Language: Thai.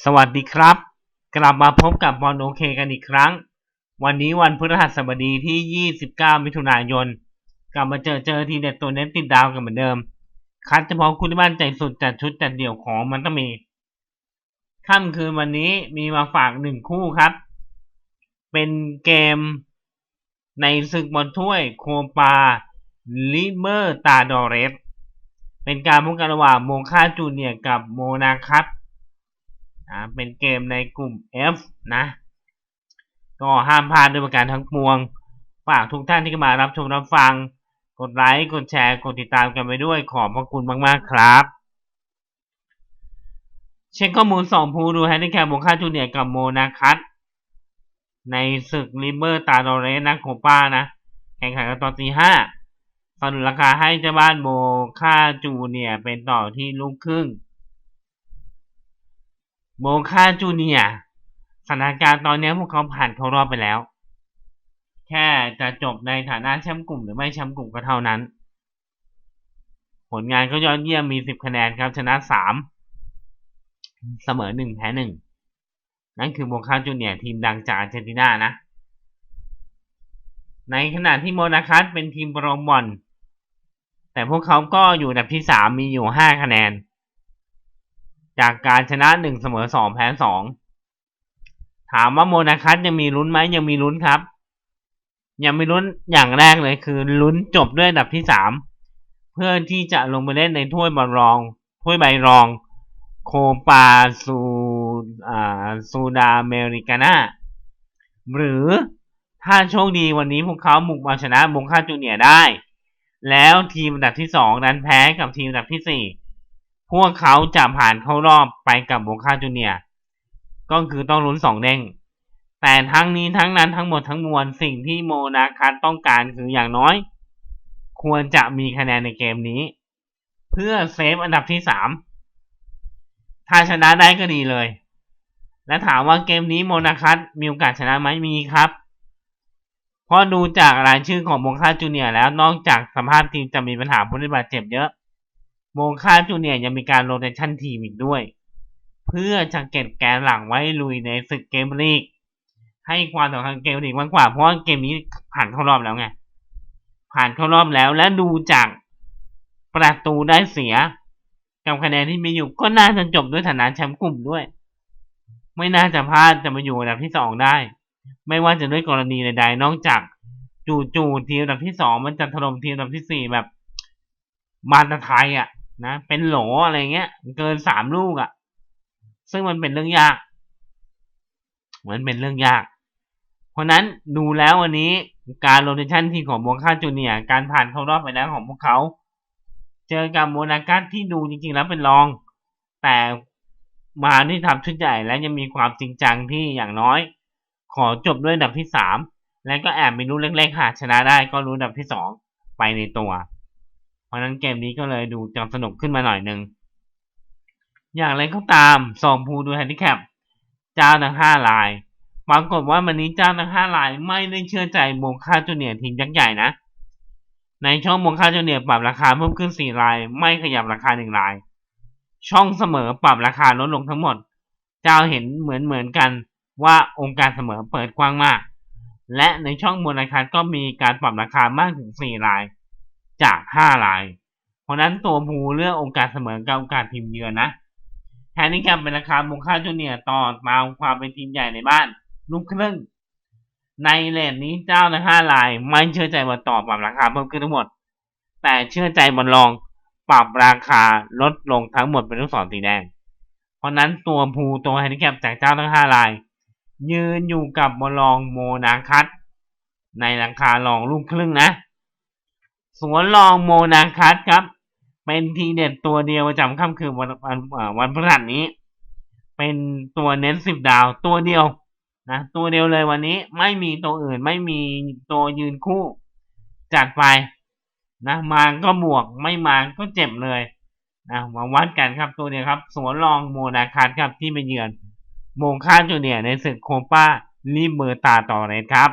สวัสดีครับ กลับมาพบกับบอลโอเคกันอีกครั้ง วันนี้วันพฤหัสบดีที่ 29 มิถุนายน กลับมาเจอเจอทีเด็ดตัวเน้นติดดาวกันเหมือนเดิม คัดเฉพาะคุณที่บ้านใจสุดจัดชุดจัดเดี่ยวของมันต้องมีค่ำคืนวันนี้มีมาฝากหนึ่งคู่ครับ เป็นเกมในศึกบอลถ้วยโคปาลิเมอร์ตาดอเรสเป็นการพบกันระหว่างโมคาจูเนียกับโมนาคัต นะเป็นเกมในกลุ่ม F นะ ก็ห้ามพลาดด้วยประการทั้งปวง ฝากทุกท่านที่เข้ามารับชมรับฟัง กดไลค์ กดแชร์ กดติดตามกันไปด้วยขอบพระคุณมาก ๆ ครับ เช็คข้อมูลสองผู้ดูแฮนดิแคปโมคาจูเนียร์กับโมนาคัตในศึกลิเบอร์ตาโดเรสนะโคป้านะ แข่งขันกันตอนตีห้าสนุนราคาให้เจ้าบ้านโมค่าจูเนียร์เป็นต่อที่ลูกครึ่ง โมคาจูเนียสถานการณ์ตอนนี้พวกเขาผ่านเข้ารอบไปแล้ว แค่จะจบในฐานะแชมป์กลุ่มหรือไม่แชมป์กลุ่มก็เท่านั้น ผลงานก็ยอดเยี่ยมมี10คะแนนครับ ชนะ3เสมอ1แพ้1นั่นคือโมคาจูเนียทีมดังจากอาร์เจนตินานะ ในขณะที่โมนาคัสเป็นทีมโปรบอลแต่พวกเขาก็อยู่อันดับที่3มีอยู่5คะแนน จากการชนะ1เสมอ2แพ้2ถามว่าโมนาคัสยังมีลุ้นไหมยังมีลุ้นครับ ยังมีลุ้นอย่างแรกเลยคือลุ้นจบด้วยอันดับที่3เพื่อที่จะลงไปเล่นในถ้วยบอลรอง ถ้วยใบรอง โคปาซูอ่าซูดาเมริกานาหรือถ้าโชคดีวันนี้พวกเขาบุกมาชนะมงคาจูเนียได้ แล้วทีมอันดับที่สองนั้นแพ้กับทีมอันดับที่สี่ พวกเขาจะผ่านเข้ารอบไปกับมงคาจูเนียก็คือต้องลุ้นสองเด้ง แต่ทั้งนี้ทั้งนั้นทั้งหมดทั้งมวลสิ่งที่โมนาคัสต้องการคืออย่างน้อย ควรจะมีคะแนนในเกมนี้ เพื่อเซฟอันดับที่สามถ้าชนะได้ก็ดีเลย และถามว่าเกมนี้โมนาคัสมีโอกาสชนะไหมมีครับเพราะดูจากรายชื่อของโมคาจูเนียแล้วนอกจากสภาพทีมจะมีปัญหาผู้เล่นบาดเจ็บเยอะ โมงคาจูเนียยังมีการโรเตชันทีมอีกด้วย เพื่อจะเก็บแกนหลังไว้ลุยในศึกเกมลีก ให้ความสำคัญเกมลีกมากกว่า เพราะเกมนี้ผ่านเข้ารอบแล้วไง ผ่านเข้ารอบแล้วและดูจากประตูได้เสียกับคะแนนที่มีอยู่ก็น่าจะจบด้วยฐานะแชมป์กลุ่มด้วย ไม่น่าจะพลาดจะมาอยู่อันดับที่สองได้ ไม่ว่าจะด้วยกรณีใดๆ นอกจากจู่ๆทีมอันดับที่สองมันจะถล่มทีมอันดับที่สี่แบบมาตรไทยอะ นะเป็นโหลอะไรเงี้ย เกินสามลูกอะ ซึ่งมันเป็นเรื่องยากมันเป็นเรื่องยาก เพราะนั้นดูแล้ววันนี้การโรเตชันทีมของโมคาจูเนียการผ่านเข้ารอบไปแล้วของพวกเขา เจอกับโมนากัสที่ดูจริงๆแล้วเป็นรอง แต่มาที่ทำชุดใหญ่และยังมีความจริงจังที่อย่างน้อย ขอจบด้วยอันดับที่สามและก็แอบมีรู้เล็กๆหากชนะได้ก็รู้อันดับที่สองไปในตัว ราะนั้นเกมนี้ก็เลยดูจะสนุกขึ้นมาหน่อยหนึ่ง อย่างไรก็ตามสองภูดูแฮนดิแคปเจ้าทั้งห้าลายปรากฏว่าวันนี้เจ้าทั้งห้าลายไม่ได้เชื่อใจโมคาจูเนียทีมยักษ์ใหญ่นะ ในช่องโมคาจูเนียปรับราคาเพิ่มขึ้นสี่ลาย ไม่ขยับราคาหนึ่งลาย ช่องเสมอปรับราคาลดลงทั้งหมด เจ้าเห็นเหมือนเหมือนกันว่าองค์การเสมอเปิดกว้างมาก และในช่องมูลค่าก็มีการปรับราคามากถึงสี่ลาย จากห้าลาย เพราะนั้นตัวภูเลือกองค์การเสมอกับองค์การทีมเยือนนะแฮนนี่แคมเป็นราคาโมคาจูเนียร์ต่อตาความเป็นทีมใหญ่ในบ้านลูกครึ่ง ในเลนนี้เจ้าในห้าลาย ไม่เชื่อใจบอลต่อปรับราคาเพิ่มขึ้นทั้งหมด แต่เชื่อใจบอลรองปรับราคาลดลงทั้งหมดเป็นลูกศรสีแดง เพราะนั้นตัวภูตัวแฮนดิแคปจากเจ้าทั้งห้าลาย ยืนอยู่กับบอลรองโมนาคัตในราคารองลูกครึ่งนะ สวนรองโมนาคัตครับ เป็นทีเด็ดตัวเดียวประจำค่ำคืนวันวันวันพฤหัสนี้ เป็นตัวเน้นสิบดาวตัวเดียวนะตัวเดียวเลยวันนี้ไม่มีตัวอื่นไม่มีตัวยืนคู่ จัดไปนะมาก็บวกไม่มาก็เจ็บเลยนะมาวัดกันครับตัวเดียวครับ สวนรองโมนาคาครับที่ไปเยือนโมงค่าจูเนียในศึกโคปาลิเบอร์ตาต่อเลยครับ